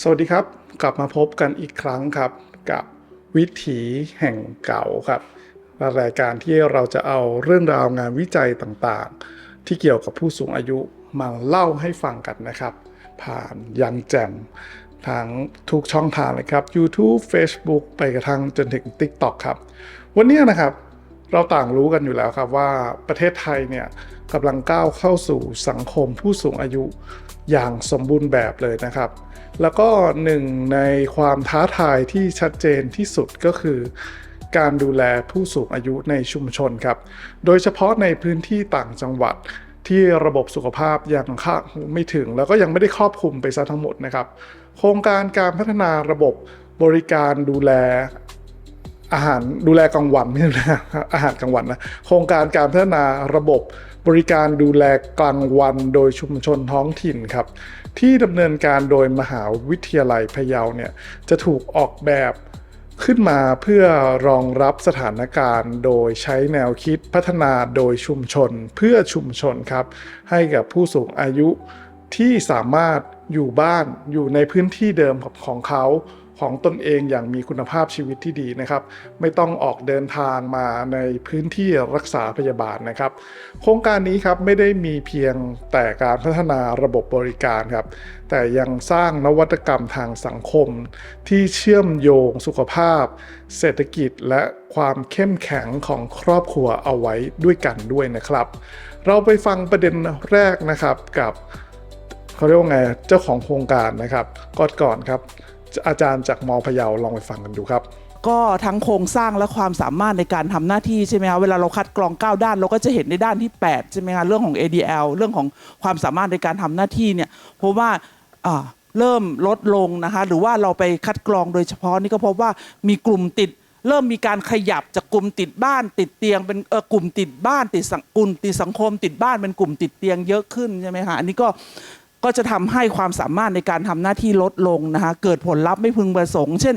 สวัสดีครับ กลับมาพบกันอีกครั้งครับ กับวิถีแห่งเก่าครับรายการที่เราจะเอาเรื่องราวงานวิจัยต่างๆ ที่เกี่ยวกับผู้สูงอายุมาเล่าให้ฟังกันนะครับ ผ่านยังแจมทั้งทุกช่องทางเลยครับ YouTube Facebook ไปกระทั่งจนถึง TikTok ครับ วันนี้นะครับเราต่างรู้กันอยู่แล้วครับว่าประเทศไทยเนี่ยกำลังก้าวเข้าสู่สังคมผู้สูงอายุ อย่างสมบูรณ์แบบเลยนะครับ แล้วก็หนึ่งในความท้าทายที่ชัดเจนที่สุดก็คือ การดูแลผู้สูงอายุในชุมชนครับ โดยเฉพาะในพื้นที่ต่างจังหวัดที่ระบบสุขภาพยังเข้าไม่ถึง แล้วก็ยังไม่ได้ครอบคลุมไปซะทั้งหมดนะครับ โครงการการพัฒนาระบบบริการดูแลอาหารดูแลกลางวันไม่ใช่อาหารกลางวันนะโครงการการพัฒนาระบบ บริการดูแลกลางวันโดยชุมชนท้องถิ่นครับ ที่ดำเนินการโดยมหาวิทยาลัยพะเยาเนี่ยจะถูกออกแบบขึ้นมาเพื่อรองรับสถานการณ์โดยใช้แนวคิดพัฒนาโดยชุมชนเพื่อชุมชนครับ ให้กับผู้สูงอายุที่สามารถอยู่บ้านอยู่ในพื้นที่เดิมของเขา ของตนเองอย่างมีคุณภาพชีวิตที่ดีนะครับ ไม่ต้องออกเดินทางมาในพื้นที่รักษาพยาบาลนะครับ โครงการนี้ครับไม่ได้มีเพียงแต่การพัฒนาระบบบริการครับ แต่ยังสร้างนวัตกรรมทางสังคม ที่เชื่อมโยงสุขภาพ เศรษฐกิจและความเข้มแข็งของครอบครัวเอาไว้ด้วยกันด้วยนะครับ เราไปฟังประเด็นแรกนะครับกับเขาเรียกว่าไงเจ้าของโครงการนะครับก่อนก่อนครับ อาจารย์จากมอพะเยาลองไปฟังกันดูครับ ก็ทั้งโครงสร้างและความสามารถในการทำหน้าที่ใช่ไหมคะเวลาเราคัดกรอง 9 ด้าน เราก็จะเห็นในด้านที่ 8 ใช่ไหมคะเรื่องของ ADL เรื่องของความสามารถในการทำหน้าที่เนี่ยเพราะว่าอ่าเริ่มลดลงนะคะหรือว่าเราไปคัดกรองโดยเฉพาะนี่ก็พบว่ามีกลุ่มติดเริ่มมีการขยับจากกลุ่มติดบ้านติดเตียงเป็นเออกลุ่มติดบ้านติดสังกลุ่มติดสังคมติดบ้านเป็นกลุ่มติดเตียงเยอะขึ้นใช่ไหมคะอันนี้ก็ ก็จะทำให้ความสามารถในการทำหน้าที่ลดลงนะคะเกิดผลลัพธ์ไม่พึงประสงค์ เช่น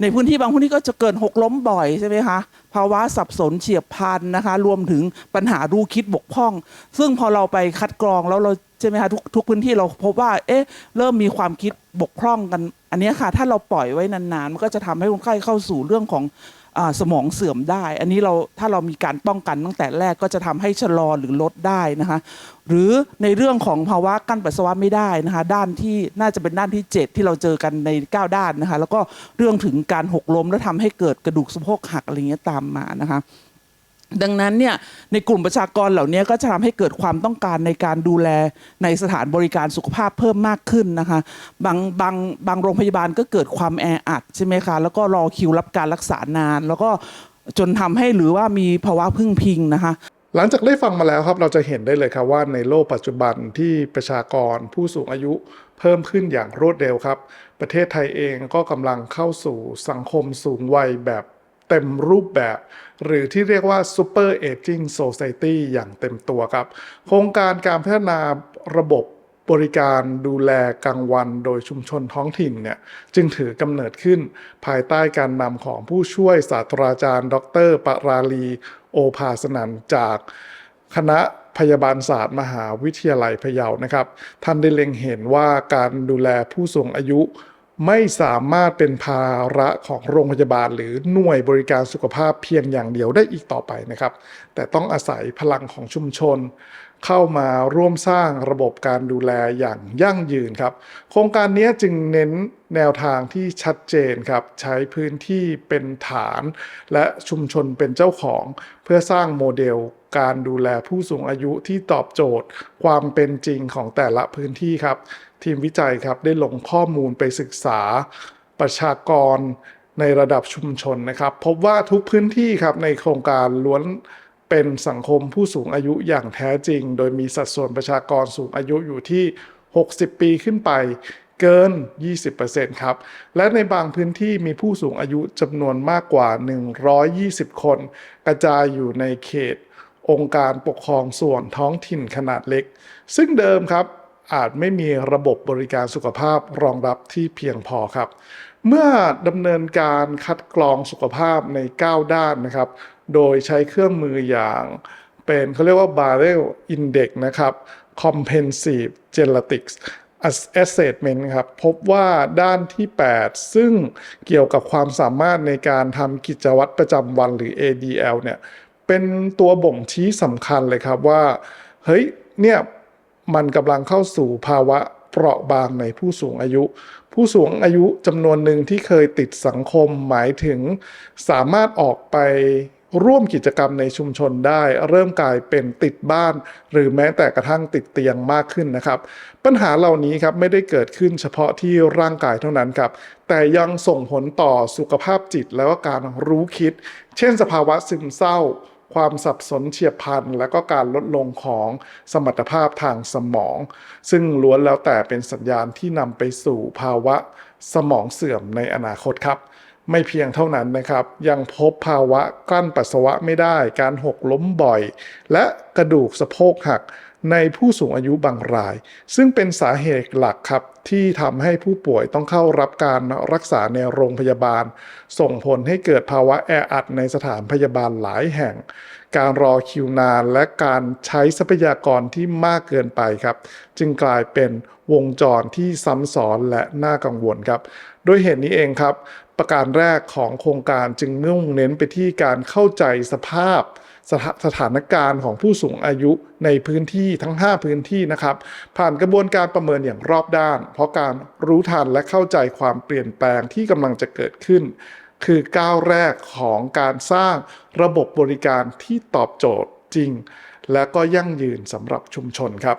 ในพื้นที่บางพื้นที่ก็จะเกิดหกล้มบ่อยใช่ไหมคะภาวะสับสนเฉียบพลันนะคะ รวมถึงปัญหารู้คิดบกพร่อง ซึ่งพอเราไปคัดกรองแล้วเราใช่ไหมคะทุกทุกพื้นที่เราพบว่าเอ๊ะเริ่มมีความคิดบกพร่องกัน อันนี้ค่ะ ถ้าเราปล่อยไว้นานๆมันก็จะทำให้คนไข้เข้าสู่เรื่องของ สมองเสื่อมได้ อันนี้เราถ้าเรามีการป้องกันตั้งแต่แรกก็จะทำให้ชะลอหรือลดได้นะคะหรือในเรื่องของภาวะกั้นปัสสาวะไม่ได้นะคะด้านที่น่าจะเป็นด้านที่ 7 ที่เราเจอกันใน 9 ด้านนะคะแล้วก็เรื่องถึงการหกล้มแล้วทำให้เกิดกระดูกสะโพกหักอะไรเงี้ยตามมานะคะ ดังนั้นเนี่ยในกลุ่มประชากรเหล่านี้ก็จะทำให้เกิดความต้องการในการดูแลในสถานบริการสุขภาพเพิ่มมากขึ้นนะคะบางบางบางโรงพยาบาลก็เกิดความแออัดใช่ไหมคะแล้วก็รอคิวรับการรักษานาน แล้วก็จนทำให้หรือว่ามีภาวะพึ่งพิงนะคะ หลังจากได้ฟังมาแล้วครับเราจะเห็นได้เลยครับว่าในโลกปัจจุบันที่ประชากรผู้สูงอายุเพิ่มขึ้นอย่างรวดเร็วครับ ประเทศไทยเองก็กำลังเข้าสู่สังคมสูงวัยแบบ เต็มรูปแบบ หรือที่เรียกว่า Super Aging Society อย่างเต็มตัวครับ โครงการการพัฒนาระบบบริการดูแลกลางวันโดยชุมชนท้องถิ่นเนี่ยจึงถือกำเนิดขึ้นภายใต้การนำของผู้ช่วยศาสตราจารย์ ดรปราลี โอภาสนันจากคณะพยาบาลศาสตร์มหาวิทยาลัยพะเยานะครับ ท่านได้เล็งเห็นว่าการดูแลผู้สูงอายุ ไม่สามารถเป็นภาระของโรงพยาบาล หรือหน่วยบริการสุขภาพเพียงอย่างเดียวได้อีกต่อไปนะครับ แต่ต้องอาศัยพลังของชุมชน เข้ามาร่วมสร้างระบบการดูแลอย่างยั่งยืนครับ โครงการนี้จึงเน้นแนวทางที่ชัดเจนครับ ใช้พื้นที่เป็นฐาน และชุมชนเป็นเจ้าของ เพื่อสร้างโมเดลการดูแลผู้สูงอายุที่ตอบโจทย์ ความเป็นจริงของแต่ละพื้นที่ครับ ทีมวิจัยครับได้ลงข้อมูลไปศึกษาประชากรในระดับชุมชนนะครับ พบว่าทุกพื้นที่ครับในโครงการล้วนเป็นสังคมผู้สูงอายุอย่างแท้จริง โดยมีสัดส่วนประชากรสูงอายุอยู่ที่ 60 ปีขึ้นไปเกิน 20%ครับ และในบางพื้นที่มีผู้สูงอายุจำนวนมากกว่า 120 คน กระจายอยู่ในเขต องค์การปกครองส่วนท้องถิ่นขนาดเล็ก ซึ่งเดิมครับ อาจไม่มีระบบบริการสุขภาพรองรับที่เพียงพอครับ เมื่อดำเนินการคัดกรองสุขภาพใน 9 ด้านนะครับ โดยใช้เครื่องมืออย่างเป็นเขาเรียกว่า Barrel Index นะครับ Comprehensive Genetics assessment ครับพบว่าด้านที่ 8 ซึ่งเกี่ยวกับความสามารถในการทำกิจวัตรประจำวันหรือ ADL เนี่ยเป็นตัวบ่งชี้สำคัญเลยครับว่า เฮ้ยเนี่ย มันกำลังเข้าสู่ภาวะเปราะบางในผู้สูงอายุ ผู้สูงอายุจำนวนหนึ่งที่เคยติดสังคมหมายถึง สามารถออกไปร่วมกิจกรรมในชุมชนได้ เริ่มกลายเป็นติดบ้าน หรือแม้แต่กระทั่งติดเตียงมากขึ้นนะครับ ปัญหาเหล่านี้ครับไม่ได้เกิดขึ้นเฉพาะที่ร่างกายเท่านั้นครับ แต่ยังส่งผลต่อสุขภาพจิตแล้วก็การรู้คิด เช่นสภาวะซึมเศร้า ความสับสนเฉียบพลัน และก็การลดลงของสมรรถภาพทางสมอง ซึ่งล้วนแล้วแต่เป็นสัญญาณที่นำไปสู่ภาวะสมองเสื่อมในอนาคตครับไม่เพียงเท่านั้นนะครับ ยังพบภาวะกลั้นปัสสาวะไม่ได้ การหกล้มบ่อย และกระดูกสะโพกหัก ในผู้สูงอายุบางราย ซึ่งเป็นสาเหตุหลักครับที่ทำให้ผู้ป่วยต้องเข้ารับการรักษาในโรงพยาบาล ส่งผลให้เกิดภาวะแออัดในสถานพยาบาลหลายแห่ง การรอคิวนานและการใช้ทรัพยากรที่มากเกินไปครับ จึงกลายเป็นวงจรที่ซ้ำซ้อนและน่ากังวลครับ โดยเหตุนี้เองครับ ประการแรกของโครงการจึงมุ่งเน้นไปที่การเข้าใจสภาพ สถาสถานการณ์ของผู้สูงอายุในพื้นที่ทั้ง 5 พื้นที่นะครับ ผ่านกระบวนการประเมินอย่างรอบด้าน เพราะการรู้ทันและเข้าใจความเปลี่ยนแปลงที่กำลังจะเกิดขึ้น คือก้าวแรกของการสร้างระบบบริการที่ตอบโจทย์จริง และก็ยั่งยืนสำหรับชุมชนครับ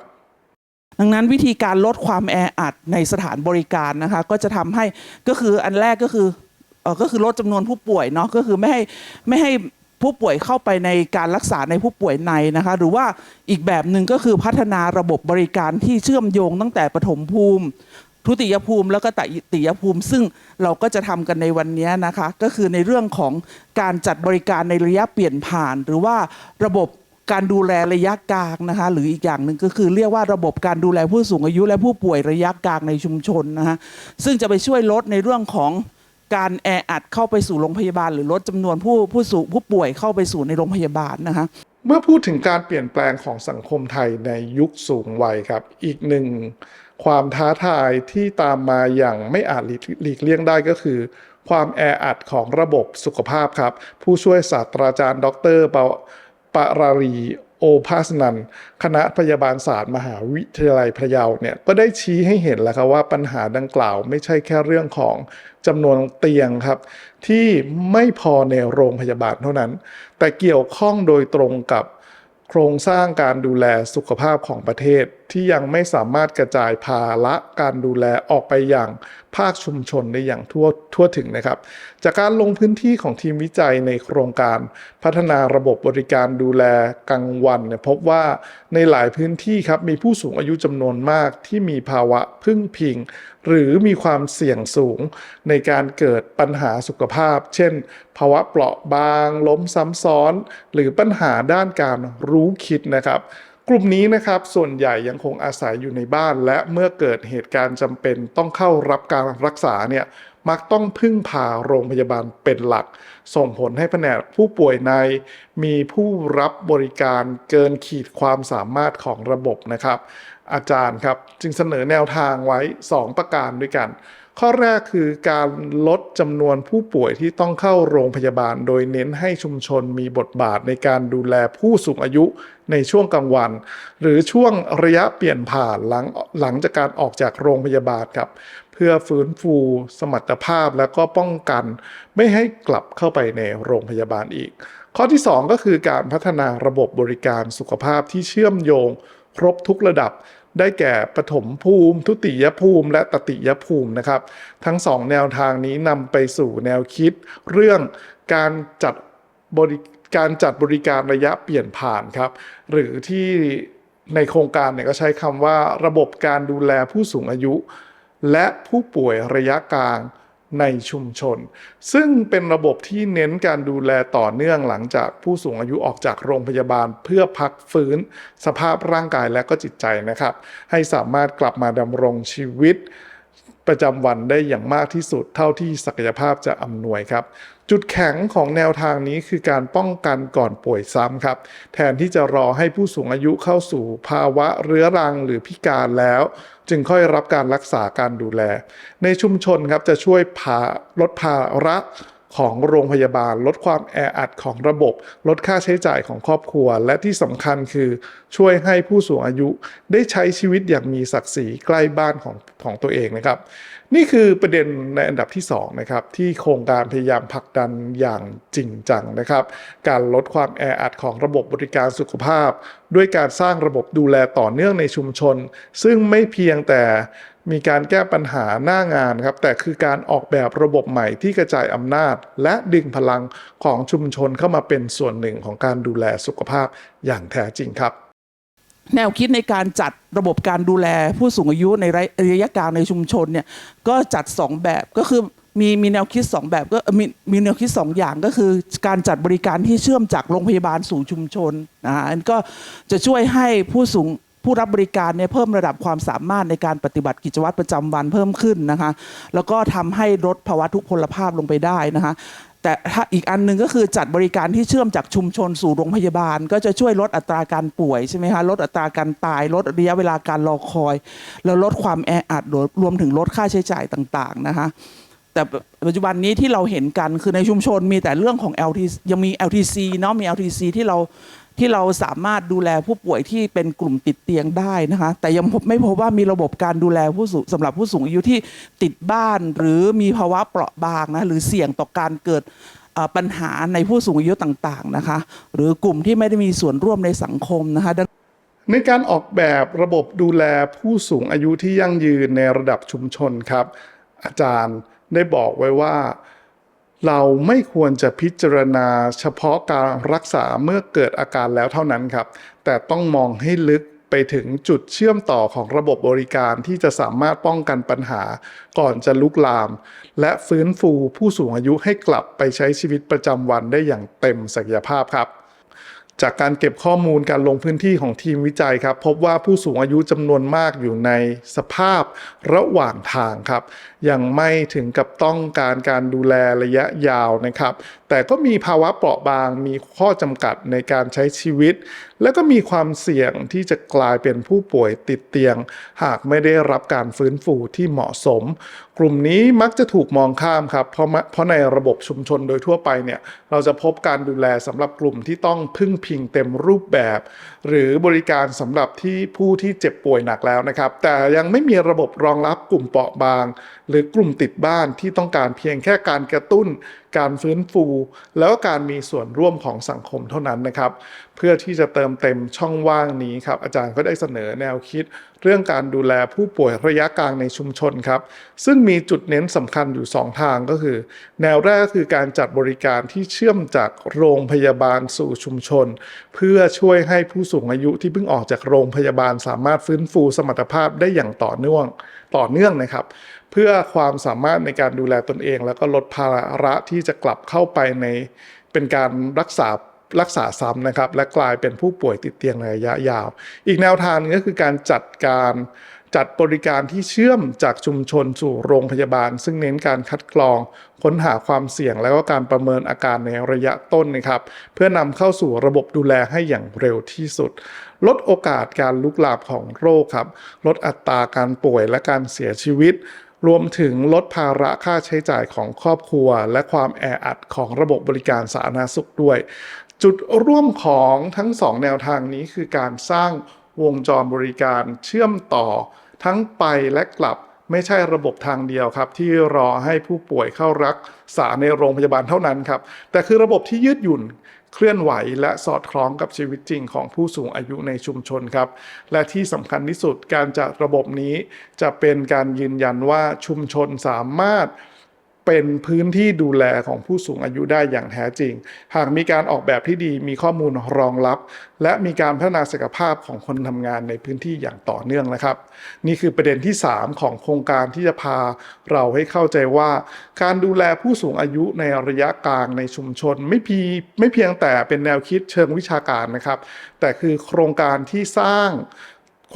ดังนั้นวิธีการลดความแออัดในสถานบริการนะคะก็จะทำให้ก็คืออันแรกก็คือก็คือลดจำนวนผู้ป่วยเนาะก็คือไม่ให้ไม่ให้ ผู้ป่วยเข้าไปในการรักษาในผู้ป่วยในนะคะหรือว่าอีกแบบหนึ่งก็คือพัฒนาระบบบริการที่เชื่อมโยงตั้งแต่ปฐมภูมิ ทุติยภูมิแล้วก็ตติยภูมิ ซึ่งเราก็จะทำกันในวันนี้นะคะ ก็คือในเรื่องของการจัดบริการในระยะเปลี่ยนผ่าน หรือว่าระบบการดูแลระยะกลางนะคะ หรืออีกอย่างหนึ่งก็คือเรียกว่าระบบการดูแลผู้สูงอายุ และผู้ป่วยระยะกลางในชุมชนนะคะซึ่งจะไปช่วยลดในเรื่องของ การแออัดเข้าไปสู่โรงพยาบาล หรือลดจำนวนผู้ผู้สูผู้ป่วยเข้าไปสู่ในโรงพยาบาลนะคะเมื่อพูดถึงการเปลี่ยนแปลงของสังคมไทยในยุคสูงวัยครับ อีกหนึ่งความท้าทายที่ตามมาอย่างไม่อาจหลีกเลี่ยงได้ก็คือ ความแออัดของระบบสุขภาพครับ ผู้ช่วยศาสตราจารย์ ดรปรารี โอภาสนันคณะพยาบาลศาสตร์มหาวิทยาลัยพะเยาเนี่ยก็ได้ชี้ให้เห็นแล้วครับว่าปัญหาดังกล่าวไม่ใช่แค่เรื่องของจำนวนเตียงครับ ที่ไม่พอในโรงพยาบาลเท่านั้น แต่เกี่ยวข้องโดยตรงกับ โครงสร้างการดูแลสุขภาพของประเทศ ที่ยังไม่สามารถกระจายภาระการดูแลออกไปอย่างภาคชุมชนได้อย่างทั่วทั่วถึงนะครับ จากการลงพื้นที่ของทีมวิจัยในโครงการพัฒนาระบบบริการดูแลกลางวันเนี่ยพบว่าในหลายพื้นที่ครับมีผู้สูงอายุจำนวนมากที่มีภาวะพึ่งพิง หรือมีความเสี่ยงสูงในการเกิดปัญหาสุขภาพ เช่น ภาวะเปราะบาง ล้มซ้ำซ้อน หรือปัญหาด้านการรู้คิดนะครับกลุ่มนี้นะครับส่วนใหญ่ยังคงอาศัยอยู่ในบ้าน และเมื่อเกิดเหตุการณ์จำเป็นต้องเข้ารับการรักษาเนี่ย มักต้องพึ่งพาโรงพยาบาลเป็นหลัก ส่งผลให้แผนกผู้ป่วยใน มีผู้รับบริการเกินขีดความสามารถของระบบนะครับ อาจารย์ครับจึงเสนอแนวทางไว้ 2 ประการด้วยกัน ข้อแรกคือการลดจำนวนผู้ป่วยที่ต้องเข้าโรงพยาบาล โดยเน้นให้ชุมชนมีบทบาทในการดูแลผู้สูงอายุในช่วงกลางวัน หรือช่วงระยะเปลี่ยนผ่านหลังหลังจากการออกจากโรงพยาบาลครับ เพื่อฟื้นฟูสมรรถภาพและก็ป้องกัน ไม่ให้กลับเข้าไปในโรงพยาบาลอีก ข้อที่ 2 ก็คือการพัฒนาระบบบริการสุขภาพที่เชื่อมโยง ครบทุกระดับ ได้แก่ปฐมภูมิ ทุติยภูมิ และตติยภูมินะครับ ทั้งสองแนวทางนี้นำไปสู่แนวคิด เรื่องการจัดบริการจัดบริการระยะเปลี่ยนผ่านครับ หรือที่ในโครงการเนี่ยก็ใช้คำว่าระบบการดูแลผู้สูงอายุ และผู้ป่วยระยะกลาง ในชุมชน ซึ่งเป็นระบบที่เน้นการดูแลต่อเนื่องหลังจากผู้สูงอายุออกจากโรงพยาบาล เพื่อพักฟื้น สภาพร่างกายและก็จิตใจนะครับ ให้สามารถกลับมาดำรงชีวิต ประจำวันได้อย่างมากที่สุดเท่าที่ศักยภาพจะอำนวยครับ จุดแข็งของแนวทางนี้คือการป้องกันก่อนป่วยซ้ำครับ แทนที่จะรอให้ผู้สูงอายุเข้าสู่ภาวะเรื้อรังหรือพิการแล้ว จึงค่อยรับการรักษาการดูแล ในชุมชนครับจะช่วยพาลดภาระ ของโรงพยาบาล ลดความแออัดของระบบ ลดค่าใช้จ่ายของครอบครัว และที่สำคัญคือช่วยให้ผู้สูงอายุได้ใช้ชีวิตอย่างมีศักดิ์ศรีใกล้บ้านของของตัวเองนะครับ นี่คือประเด็นในอันดับที่2นะครับที่โครงการพยายามผลักดันอย่างจริงจังนะครับ การลดความแออัดของระบบบริการสุขภาพ ด้วยการสร้างระบบดูแลต่อเนื่องในชุมชน ซึ่งไม่เพียงแต่ มีการแก้ปัญหาหน้างานครับ แต่คือการออกแบบระบบใหม่ที่กระจายอำนาจ และดึงพลังของชุมชนเข้ามาเป็นส่วนหนึ่งของการดูแลสุขภาพอย่างแท้จริงครับ แนวคิดในการจัดระบบการดูแลผู้สูงอายุในระยะกลางในชุมชนเนี่ยก็จัด 2 แบบก็คือมีมีแนวคิด 2 แบบก็มีมีแนวคิด 2 อย่างก็คือการจัดบริการที่เชื่อมจากโรงพยาบาลสู่ชุมชนนะฮะอันก็จะช่วยให้ผู้สูง ผู้รับบริการเนี่ยเพิ่มระดับความสามารถในการปฏิบัติกิจวัตรประจำวันเพิ่มขึ้นนะคะ แล้วก็ทำให้ลดภาวะทุกพลภาพลงไปได้นะคะ แต่ถ้าอีกอันหนึ่งก็คือจัดบริการที่เชื่อมจากชุมชนสู่โรงพยาบาล ก็จะช่วยลดอัตราการป่วยใช่ไหมคะลดอัตราการตายลดระยะเวลาการรอคอย แล้วลดความแออัดรวมถึงลดค่าใช้จ่ายต่างๆนะคะ แต่ปัจจุบันนี้ที่เราเห็นกันคือในชุมชนมีแต่เรื่องของ LT ยังมี LTC เนาะมี LTC ที่เราที่เราสามารถดูแลผู้ป่วยที่เป็นกลุ่มติดเตียงได้นะคะ แต่ยังพบไม่พบว่ามีระบบการดูแลผู้สูงสำหรับผู้สูงอายุที่ติดบ้าน หรือมีภาวะเปราะบางนะหรือเสี่ยงต่อการเกิดปัญหาในผู้สูงอายุต่างๆนะคะ หรือกลุ่มที่ไม่ได้มีส่วนร่วมในสังคมนะคะในการออกแบบระบบดูแลผู้สูงอายุที่ยั่งยืนในระดับชุมชนครับ อาจารย์ได้บอกไว้ว่า เราไม่ควรจะพิจารณาเฉพาะการรักษาเมื่อเกิดอาการแล้วเท่านั้นครับ แต่ต้องมองให้ลึกไปถึงจุดเชื่อมต่อของระบบบริการที่จะสามารถป้องกันปัญหาก่อนจะลุกลาม และฟื้นฟูผู้สูงอายุให้กลับไปใช้ชีวิตประจำวันได้อย่างเต็มศักยภาพครับ จากการเก็บข้อมูลการลงพื้นที่ของทีมวิจัยครับ พบว่าผู้สูงอายุจำนวนมากอยู่ในสภาพระหว่างทางครับ ยังไม่ถึงกับต้องการการดูแลระยะยาวนะครับ แต่ก็มีภาวะเปราะบางมีข้อจำกัดในการใช้ชีวิต และก็มีความเสี่ยงที่จะกลายเป็นผู้ป่วยติดเตียง หากไม่ได้รับการฟื้นฟูที่เหมาะสม กลุ่มนี้มักจะถูกมองข้ามครับ เพราะเพราะในระบบชุมชนโดยทั่วไปเนี่ยเราจะพบการดูแลสำหรับกลุ่มที่ต้องพึ่งพิงเต็มรูปแบบ หรือบริการสำหรับที่ผู้ที่เจ็บป่วยหนักแล้วนะครับ แต่ยังไม่มีระบบรองรับกลุ่มเปราะบาง หรือกลุ่มติดบ้านที่ต้องการเพียงแค่การกระตุ้น การฟื้นฟู แล้วก็การมีส่วนร่วมของสังคมเท่านั้นนะครับ เพื่อที่จะเติมเต็มช่องว่างนี้ครับ อาจารย์ก็ได้เสนอแนวคิด เรื่องการดูแลผู้ป่วยระยะกลางในชุมชนครับ ซึ่งมีจุดเน้นสำคัญอยู่ 2 ทางก็คือ แนวแรกคือการจัดบริการที่เชื่อมจากโรงพยาบาลสู่ชุมชน เพื่อช่วยให้ผู้สูงอายุที่เพิ่งออกจากโรงพยาบาลสามารถฟื้นฟูสมรรถภาพได้อย่างต่อเนื่องต่อเนื่องนะครับ เพื่อความสามารถในการดูแลตนเอง แล้วก็ลดภาระที่จะกลับเข้าไปในเป็นการรักษารักษาซ้ำนะครับ และกลายเป็นผู้ป่วยติดเตียงในระยะยาว อีกแนวทางนึงก็คือการจัดการจัดบริการที่เชื่อมจากชุมชนสู่โรงพยาบาล ซึ่งเน้นการคัดกรอง ค้นหาความเสี่ยง แล้วก็การประเมินอาการในระยะต้นนะครับ เพื่อนำเข้าสู่ระบบดูแลให้อย่างเร็วที่สุด ลดโอกาสการลุกลามของโรคครับ ลดอัตราการป่วยและการเสียชีวิต รวมถึงลดภาระค่าใช้จ่ายของครอบครัว และความแออัดของระบบบริการสาธารณสุขด้วย จุดร่วมของทั้งสองแนวทางนี้คือการสร้างวงจรบริการเชื่อมต่อ ทั้งไปและกลับไม่ใช่ระบบทางเดียวครับ ที่รอให้ผู้ป่วยเข้ารักษาในโรงพยาบาลเท่านั้นครับ แต่คือระบบที่ยืดหยุ่น เคลื่อนไหวและสอดคล้องกับชีวิตจริงของผู้สูงอายุในชุมชนครับ และที่สำคัญที่สุดการจัดระบบนี้จะเป็นการยืนยันว่าชุมชนสามารถ เป็นพื้นที่ดูแลของผู้สูงอายุได้อย่างแท้จริง หากมีการออกแบบที่ดีมีข้อมูลรองรับ และมีการพัฒนาศักยภาพของคนทำงานในพื้นที่อย่างต่อเนื่องนะครับ นี่คือประเด็นที่ 3 ของโครงการที่จะพาเราให้เข้าใจว่า การดูแลผู้สูงอายุในระยะกลางในชุมชน ไม่พีไม่เพียงแต่เป็นแนวคิดเชิงวิชาการนะครับ แต่คือโครงการที่สร้าง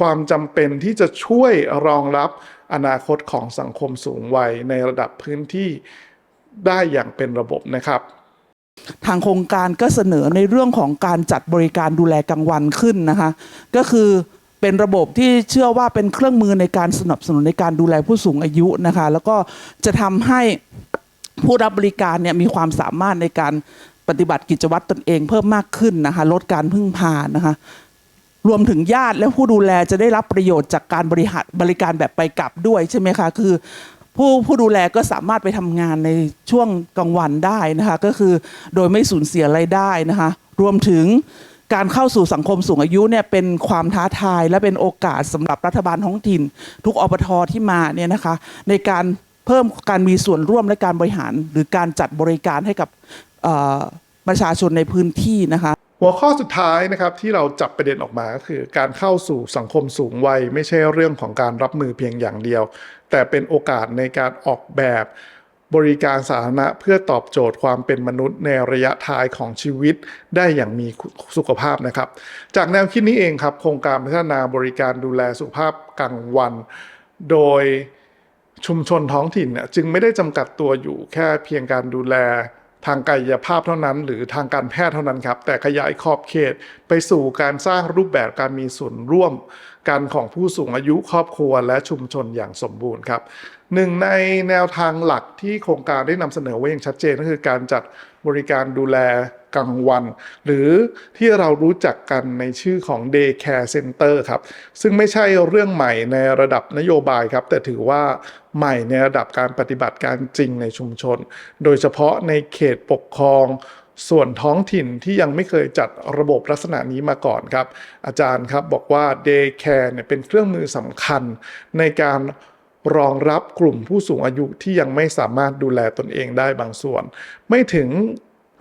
ความจำเป็นที่จะช่วยรองรับ อนาคตของสังคมสูงวัยในระดับพื้นที่ได้อย่างเป็นระบบนะครับ ทางโครงการก็เสนอในเรื่องของการจัดบริการดูแลกลางวันขึ้นนะคะ ก็คือเป็นระบบที่เชื่อว่าเป็นเครื่องมือในการสนับสนุนในการดูแลผู้สูงอายุนะคะ แล้วก็จะทำให้ผู้รับบริการเนี่ยมีความสามารถในการปฏิบัติกิจวัตรตนเองเพิ่มมากขึ้นนะคะ ลดการพึ่งพานะคะ รวมถึงญาติและผู้ดูแลจะได้รับประโยชน์จากการบริหารบริการแบบไปกลับด้วยใช่ไหมคะคือผู้ผู้ดูแลก็สามารถไปทำงานในช่วงกลางวันได้นะคะก็คือโดยไม่สูญเสียรายได้นะคะรวมถึงการเข้าสู่สังคมสูงอายุเนี่ยเป็นความท้าทายและเป็นโอกาสสำหรับรัฐบาลท้องถิ่น ทุกอปทที่มาเนี่ยนะคะในการเพิ่มการมีส่วนร่วมและการบริหาร หรือการจัดบริการให้กับประชาชนในพื้นที่นะคะ หัวข้อสุดท้ายนะครับที่เราจับประเด็นออกมาก็คือ การเข้าสู่สังคมสูงวัย ไม่ใช่เรื่องของการรับมือเพียงอย่างเดียว แต่เป็นโอกาสในการออกแบบบริการสาธารณะเพื่อตอบโจทย์ความเป็นมนุษย์ในระยะท้ายของชีวิตได้อย่างมีสุขภาพนะครับ จากแนวคิดนี้เองครับโครงการพัฒนาบริการดูแลสุขภาพกลางวัน โดยชุมชนท้องถิ่นเนี่ยจึงไม่ได้จำกัดตัวอยู่แค่เพียงการดูแล ทางกายภาพเท่านั้น หรือทางการแพทย์เท่านั้นครับ แต่ขยายขอบเขตไปสู่การสร้างรูปแบบการมีส่วนร่วมกันของผู้สูงอายุครอบครัวและชุมชนอย่างสมบูรณ์ครับหนึ่งในแนวทางหลักที่โครงการได้นำเสนอไว้อย่างชัดเจนก็คือการจัดบริการดูแล กลางวัน หรือที่เรารู้จักกันในชื่อของ Day Care Center ครับ ซึ่งไม่ใช่เรื่องใหม่ในระดับนโยบายครับ แต่ถือว่าใหม่ในระดับการปฏิบัติการจริงในชุมชน โดยเฉพาะในเขตปกครองส่วนท้องถิ่นที่ยังไม่เคยจัดระบบลักษณะนี้มาก่อนครับ อาจารย์ครับบอกว่า Day Care เนี่ยเป็นเครื่องมือสำคัญในการรองรับกลุ่มผู้สูงอายุที่ยังไม่สามารถดูแลตนเองได้บางส่วน ไม่ถึง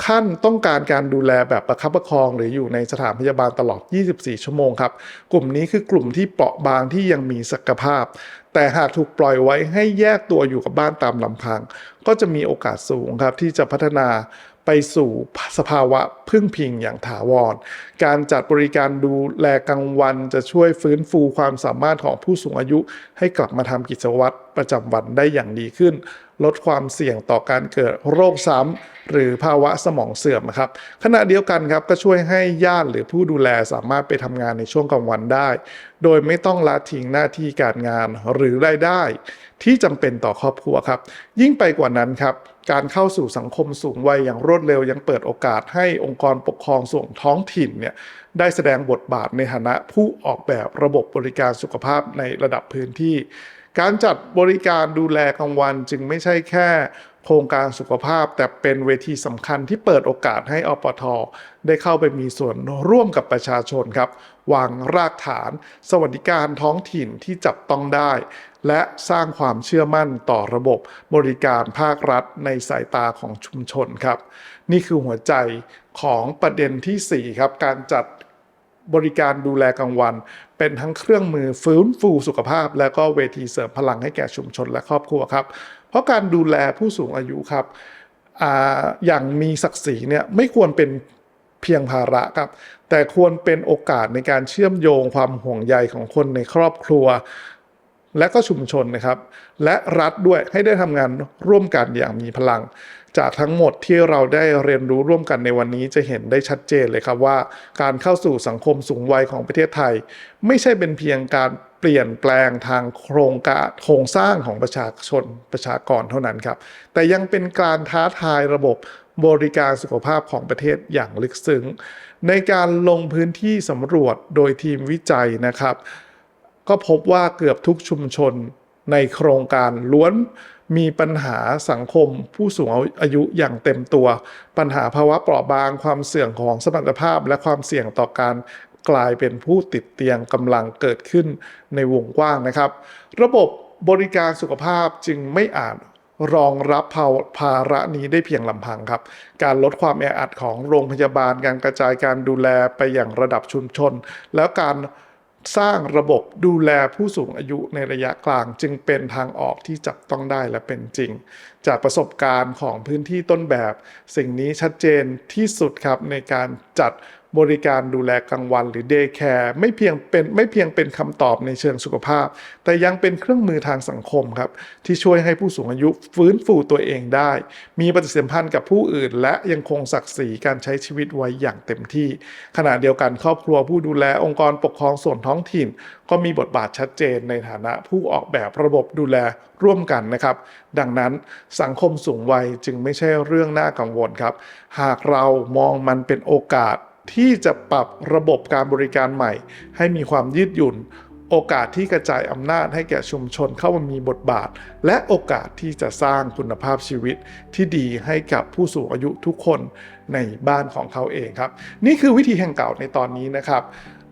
ขั้นต้องการการดูแลแบบประคับประคอง หรืออยู่ในสถานพยาบาลตลอด 24 ชั่วโมงครับ กลุ่มนี้คือกลุ่มที่เปราะบางที่ยังมีศักยภาพ แต่หากถูกปล่อยไว้ให้แยกตัวอยู่กับบ้านตามลำพัง ก็จะมีโอกาสสูงครับที่จะพัฒนา ไปสู่สภาวะพึ่งพิงอย่างถาวร การจัดบริการดูแลกลางวันจะช่วยฟื้นฟูความสามารถของผู้สูงอายุ ให้กลับมาทำกิจวัตรประจำวันได้อย่างดีขึ้น ลดความเสี่ยงต่อการเกิดโรคซ้ำหรือภาวะสมองเสื่อมนะครับ ขณะเดียวกันครับก็ช่วยให้ญาติหรือผู้ดูแลสามารถไปทำงานในช่วงกลางวันได้ โดยไม่ต้องละทิ้งหน้าที่การงานหรือรายได้ ที่จำเป็นต่อครอบครัวครับ ยิ่งไปกว่านั้นครับ การเข้าสู่สังคมสูงวัยอย่างรวดเร็วยังเปิดโอกาสให้องค์กรปกครองส่วนท้องถิ่นเนี่ยได้แสดงบทบาทในฐานะผู้ออกแบบระบบบริการสุขภาพในระดับพื้นที่ การจัดบริการดูแลกลางวันจึงไม่ใช่แค่โครงการสุขภาพ แต่เป็นเวทีสำคัญที่เปิดโอกาสให้อปท ได้เข้าไปมีส่วนร่วมกับประชาชนครับวางรากฐาน สวัสดิการท้องถิ่นที่จับต้องได้ และสร้างความเชื่อมั่นต่อระบบบริการภาครัฐในสายตาของชุมชนครับ นี่คือหัวใจของประเด็นทีสี่ 4 ครับ การจัดบริการดูแลกลางวัน เป็นทั้งเครื่องมือฟื้นฟูสุขภาพ และก็เวทีเสริมพลังให้แก่ชุมชนและครอบครัวครับ เพราะการดูแลผู้สูงอายุครับออย่างมีศักดิ์ศรีเนี่ยไม่ควรเป็นเพียงภาระครับ แต่ควรเป็นโอกาสในการเชื่อมโยงความห่วงใยของคนในครอบครัว และก็ชุมชนนะครับ และรัฐด้วยให้ได้ทำงานร่วมกันอย่างมีพลัง จากทั้งหมดที่เราได้เรียนรู้ร่วมกันในวันนี้จะเห็นได้ชัดเจนเลยครับว่า การเข้าสู่สังคมสูงวัยของประเทศไทย ไม่ใช่เป็นเพียงการเปลี่ยนแปลงทางโครงการโครงสร้างของประชาชนประชากรเท่านั้นครับ แต่ยังเป็นการท้าทายระบบบริการสุขภาพของประเทศอย่างลึกซึ้ง ในการลงพื้นที่สำรวจโดยทีมวิจัยนะครับ ก็พบว่าเกือบทุกชุมชนในโครงการล้วนมีปัญหาสังคมผู้สูงอายุอย่างเต็มตัว ปัญหาภาวะเปราะบางความเสี่ยงของสมรรถภาพ และความเสี่ยงต่อการกลายเป็นผู้ติดเตียงกำลังเกิดขึ้นในวงกว้างนะครับ ระบบบริการสุขภาพจึงไม่อาจรองรับภาภาระนี้ได้เพียงลำพังครับ การลดความแออัดของโรงพยาบาลการกระจายการดูแลไปอย่างระดับชุมชน แล้วการ สร้างระบบดูแลผู้สูงอายุในระยะกลางจึงเป็นทางออกที่จับต้องได้และเป็นจริง จากประสบการณ์ของพื้นที่ต้นแบบ สิ่งนี้ชัดเจนที่สุดครับในการจัด บริการดูแลกลางวันหรือเดย์แคร์ไม่เพียงเป็นไม่เพียงเป็นคำตอบในเชิงสุขภาพ แต่ยังเป็นเครื่องมือทางสังคมครับ ที่ช่วยให้ผู้สูงอายุฟื้นฟูตัวเองได้ มีปฏิสัมพันธ์กับผู้อื่น และยังคงศักดิ์ศรีการใช้ชีวิตไว้อย่างเต็มที่ ขณะเดียวกันครอบครัวผู้ดูแลองค์กรปกครองส่วนท้องถิ่น ก็มีบทบาทชัดเจนในฐานะผู้ออกแบบระบบดูแลร่วมกันนะครับ ดังนั้นสังคมสูงวัยจึงไม่ใช่เรื่องน่ากังวลครับ หากเรามองมันเป็นโอกาส ที่จะปรับระบบการบริการใหม่ ให้มีความยืดหยุ่น โอกาสที่กระจายอำนาจให้แก่ชุมชนเข้ามามีบทบาท และโอกาสที่จะสร้างคุณภาพชีวิตที่ดีให้กับผู้สูงอายุทุกคนในบ้านของเขาเองครับ นี่คือวิธีแห่งเก่าในตอนนี้นะครับ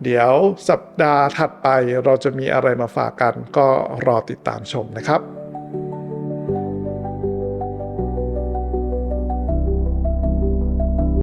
เดี๋ยวสัปดาห์ถัดไปเราจะมีอะไรมาฝากกันก็รอติดตามชมนะครับ